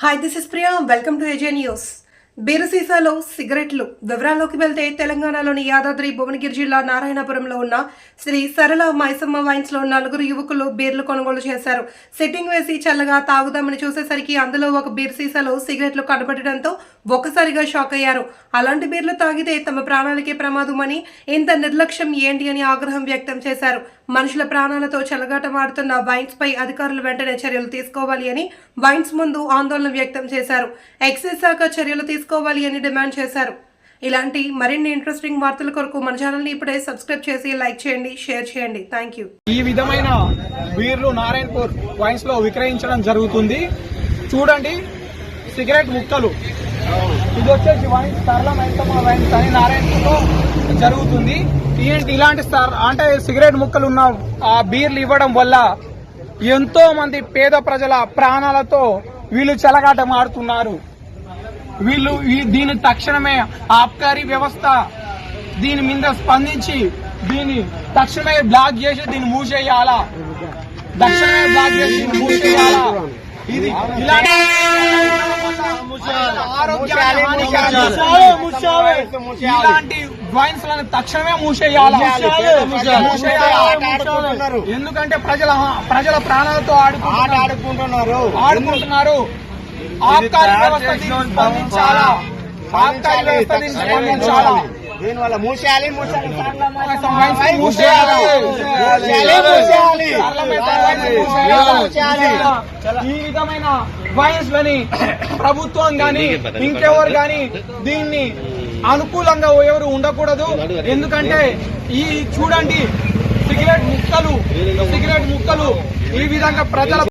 Hi, this is Priya. Welcome to AJ News. Beer సీసాలో సిగరెట్లు. వివరాల్లోకి వెళ్తే తెలంగాణలోని యాదాద్రి భువనగిరి జిల్లా నారాయణపురంలో ఉన్న శ్రీ సరళ మైసమ్మ వైన్స్లో నలుగురు యువకులు బీర్లు కొనుగోలు చేశారు. సిట్టింగ్ వేసి చల్లగా తాగుదామని చూసేసరికి అందులో ఒక బీర్ సీసాలో సిగరెట్లు కనబడడంతో ఒక్కసారిగా షాక్ అయ్యారు. అలాంటి బీర్లు తాగితే తమ ప్రాణాలకే ప్రమాదమని ఇంత నిర్లక్ష్యం ఏంటి అని ఆగ్రహం వ్యక్తం చేశారు. మనుషుల ప్రాణాలతో చెలగాటమాడుతున్న వైన్స్ పై అధికారులు వెంటనే చర్యలు తీసుకోవాలి అని వైన్స్ ముందు ఆందోళన వ్యక్తం చేశారు. ఎక్సైజ్ శాఖ చర్యలు తీసుకోవాలి అని డిమాండ్ చేశారు. ఇలాంటి మరిన్ని ఇంట్రెస్టింగ్ వార్తల కొరకు మన ఛానల్ని ఇప్పుడే సబ్స్క్రైబ్ చేసి లైక్ చేయండి షేర్ చేయండి. Thank you. ఈ విధమైన బీర్లు నారాయణపూర్ వైన్స్లో విక్రయించడం జరుగుతుంది. చూడండి సిగరెట్ ముక్కలు. ఇది వచ్చేసి వైన్స్ సరళ వైన్స్ అని నారాయణపూర్లో జరుగుతుంది. ఏంటి ఇలాంటి అంటే సిగరెట్ ముక్కలు ఉన్న ఆ బీర్లు ఇవ్వడం వల్ల ఎంతో మంది పేద ప్రజల ప్రాణాలతో వీళ్ళు చెలగాటం ఆడుతున్నారు వీళ్ళు ఈ- దీని తక్షణమే ఆబ్కారీ వ్యవస్థ దీని మీద స్పందించి దీన్ని తక్షణమే బ్లాక్ చేసి దీన్ని మూసేయాలా? తక్షణమే బ్లాక్ చేసి మూసేయాలా? ఇది ఇలాంటి. ఇలాంటి వైన్స్లను తక్షణమే మూసేయాలా? ఎందుకంటే ప్రజల ప్రజల ప్రాణాలతో ఆడుకుంటున్నారు. ఆడుకుంటున్నారు. ఆబ్కారీ వ్యవస్థ స్పందించాలా? ఆబ్కారీ వ్యవస్థ స్పందించాలా? మూసేయాలి. మూసేయాలి. ఈ విధమైన వైన్స్ లని ప్రభుత్వం గాని ఇంకెవరు గాని దీన్ని అనుకూలంగా ఎవరు ఉండకూడదు. ఎందుకంటే ఈ చూడండి సిగరెట్ ముక్కలు సిగరెట్ ముక్కలు ఈ విధంగా ప్రజల